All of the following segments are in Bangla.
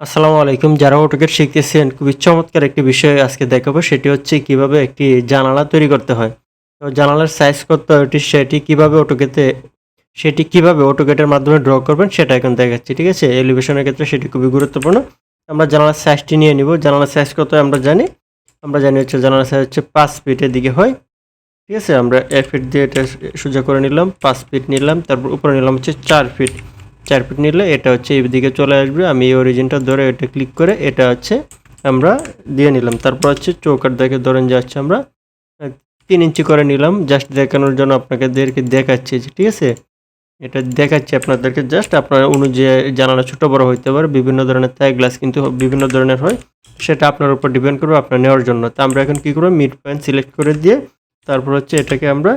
আসসালামু আলাইকুম। যারা অটোকেট শিখতেছেন, খুবই চমৎকার একটি বিষয় আজকে দেখাবো। সেটি হচ্ছে কীভাবে একটি জানালা তৈরি করতে হয়। তো জানালার সাইজ কত, এটি সেটি কীভাবে অটোকেতে সেটি কীভাবে অটোকেটের মাধ্যমে ড্র করবেন সেটা এখন দেখাচ্ছি, ঠিক আছে? এলিভেশনের ক্ষেত্রে সেটি খুবই গুরুত্বপূর্ণ। আমরা জানালার সাইজটি নিয়ে নিব। জানালার সাইজ কত আমরা জানি? আমরা জানি হচ্ছে জানালার সাইজ হচ্ছে পাঁচ ফিটের দিকে হয়। ঠিক আছে? আমরা এক ফিট দিয়ে এটা সোজা করে নিলাম, পাঁচ ফিট নিলাম, তারপর উপরে নিলাম হচ্ছে চার ফিট। চার ফিট নিলে এটা হচ্ছে এই দিকে চলে আসবে। আমি এই অরিজিনটা ধরে এটা ক্লিক করে এটা হচ্ছে আমরা দিয়ে নিলাম। তারপর হচ্ছে চৌকাট দেখে ধরেন যাচ্ছে আমরা। তিন ইঞ্চি করে নিলাম। জাস্ট দেখানোর জন্য আপনাদেরকে দেখাচ্ছি ঠিক আছে? এটা দেখাচ্ছি আপনাদেরকে জাস্ট আপনার অনুযায়ী জানালা ছোটো বড় হইতে পারে, বিভিন্ন ধরনের থাই গ্লাস কিন্তু বিভিন্ন ধরনের হয়। সেটা আপনার উপর ডিপেন্ড করবে আপনার নেওয়ার জন্য। তো আমরা এখন কী করব? মিড পয়েন্ট সিলেক্ট করে দিয়ে তারপর হচ্ছে এটাকে আমরা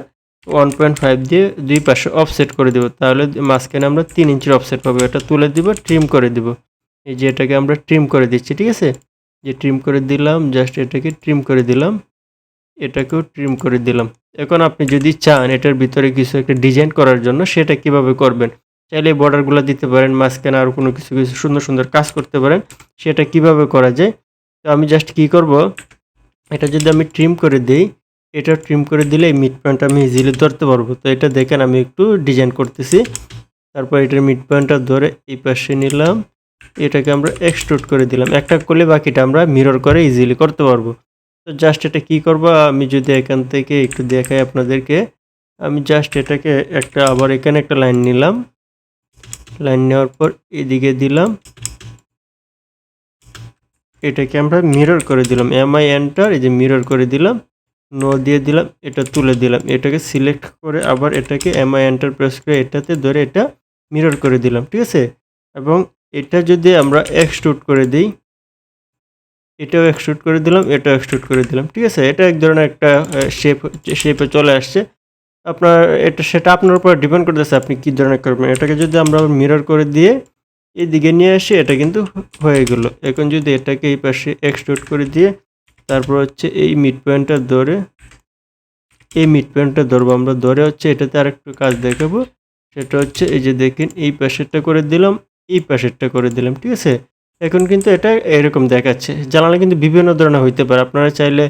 ওয়ান পয়েন্ট ফাইভ দিয়ে দুই পাশে অফসেট করে দেবো। তাহলে মাঝখানে আমরা তিন ইঞ্চির অফসেট পাবো। এটা তুলে দিব ট্রিম করে দিব। এই যে এটাকে আমরা ট্রিম করে দিচ্ছি, ঠিক আছে? যে ট্রিম করে দিলাম জাস্ট এটাকে ট্রিম করে দিলাম। এটাকেও ট্রিম করে দিলাম। এখন আপনি যদি চান এটার ভিতরে কিছু একটা ডিজাইন করার জন্য, সেটা কীভাবে করবেন? চাইলে বর্ডারগুলো দিতে পারেন, মাঝখানে আর কোনো কিছু কিছু সুন্দর সুন্দর কাজ করতে পারেন। সেটা কীভাবে করা যায়? তো আমি জাস্ট কি করব? এটা যদি আমি ট্রিম করে দিই এটা ট্রিম করে দিলে মিড পয়েন্ট আমি ইজিলি ধরতে পারব। তো এটা দেখেন আমি একটু ডিজাইন করতেছি। তারপর এটার মিড পয়েন্টটা ধরে এই পাশে নিলাম। এটাকে আমরা এক্সট্রুড করে দিলাম। একটা করলে বাকিটা আমরা মিরর করে ইজিলি করতে পারব। তো জাস্ট এটা কি করব? আমি যদি এখান থেকে একটু দেখাই আপনাদেরকে। আমি জাস্ট এটাকে একটা আবার এখানে একটা লাইন নিলাম। লাইন নেওয়ার পর এদিকে দিলাম। এটাকে আমরা মিরর করে দিলাম। এমআই এন্টার এই যে মিরর করে দিলাম। নো দিয়ে দিলাম, এটা তুলে দিলাম। এটাকে সিলেক্ট করে আবার এটাকে এমআই এন্টার প্রেস করে এটাতে ধরে এটা মিরর করে দিলাম, ঠিক আছে? এবং এটা যদি আমরা এক্সট্রুড করে দিই, এটাও এক্সট্রুড করে দিলাম, এটাও এক্সট্রুড করে দিলাম, ঠিক আছে? এটা এক ধরনের একটা শেপ শেপে চলে আসছে। আপনার, এটা, সেটা আপনার উপর ডিপেন্ড করতেছে আপনি কী ধরনের করবেন। এটাকে যদি আমরা মিরর করে দিয়ে এদিকে নিয়ে আসি, এটা কিন্তু হয়ে গেল। এখন যদি এটাকে এই পাশে এক্সট্রুড করে দিয়ে তারপর হচ্ছে এই মিড পয়েন্টটা ধরে, এই মিড পয়েন্টটা ধরবো আমরা। ধরে হচ্ছে এটাতে আরেকটু কাজ দেখাবো। সেটা হচ্ছে এই যে দেখেন, এই পাশেরটা করে দিলাম, এই পাশেরটা করে দিলাম, ঠিক আছে? এখন কিন্তু এটা এরকম দেখাচ্ছে। জানালা কিন্তু বিভিন্ন ধরনের হইতে পারে। আপনারা চাইলে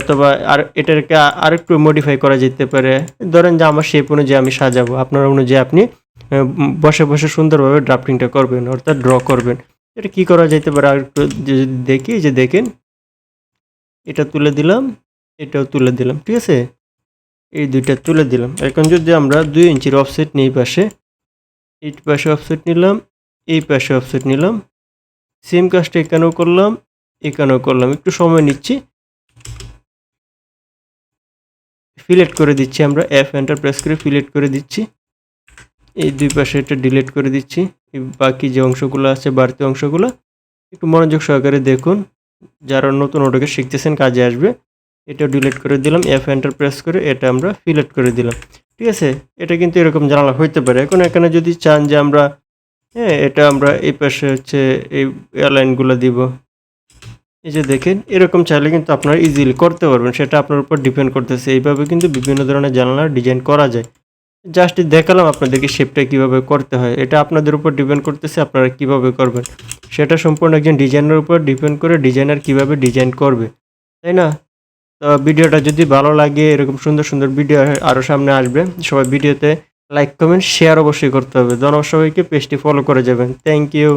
অথবা আর এটাকে আরেকটু মডিফাই করা যেতে পারে। ধরেন যে আমার শেপ অনুযায়ী আমি সাজাবো। আপনার অনুযায়ী আপনি বসে বসে সুন্দরভাবে ড্রাফটিংটা করবেন, অর্থাৎ ড্র করবেন। এটা কি করা যেতে পারে? আর একটু দেখি যে দেখেন এটা তুলে দিলাম, এটাও তুলে দিলাম, ঠিক আছে? এই দুইটা তুলে দিলাম। এখন যদি আমরা দুই ইঞ্চির অফসেট নিই পাশে, এই পাশে অফসেট নিলাম, এই পাশে অফসেট নিলাম সেম কাজটা এখানেও করলাম এখানেও করলাম। একটু সময় নিচ্ছি। ফিলেট করে দিচ্ছি আমরা এফ এন্টার প্রেস করে ফিলেট করে দিচ্ছি। এই দুই পাশে এটা ডিলিট করে দিচ্ছি। বাকি যে অংশগুলো আছে, বাড়তি অংশগুলো, একটু মনোযোগ সহকারে দেখুন। যারা নতুন ওটাকে শিখতেছেন, কাজে আসবে, এটা ডিলিট করে দিলাম এফ এন্টার প্রেস করে এটা আমরা ফিলেট করে দিলাম। ঠিক আছে? এটা কিন্তু এরকম জানালা হইতে পারে। এখন এখানে যদি চান যে আমরা হ্যাঁ এটা আমরা এই পাশে হচ্ছে এই এয়ারলাইনগুলো দিব। এই যে দেখেন, এরকম চাইলে কিন্তু আপনারা ইজিলি করতে পারবেন। সেটা আপনার উপর ডিপেন্ড করতেছে। এইভাবে কিন্তু বিভিন্ন ধরনের জানালার ডিজাইন করা যায়। জাস্ট দেখালাম আপনাদেরকে শেপটা কীভাবে করতে হয়। এটা আপনাদের উপর ডিপেন্ড করতেছে, আপনারা কীভাবে করবেন। সেটা সম্পূর্ণ একজন ডিজাইনের উপর ডিপেন্ড করে ডিজাইনার কীভাবে ডিজাইন করবে। তাই না? তো ভিডিওটা যদি ভালো লাগে, এরকম সুন্দর সুন্দর ভিডিও আরও সামনে আসবে। সবাই ভিডিওতে লাইক কমেন্ট শেয়ার অবশ্যই করতে হবে। জনসবাইকে সবাইকে, পেজটি ফলো করে যাবেন। Thank you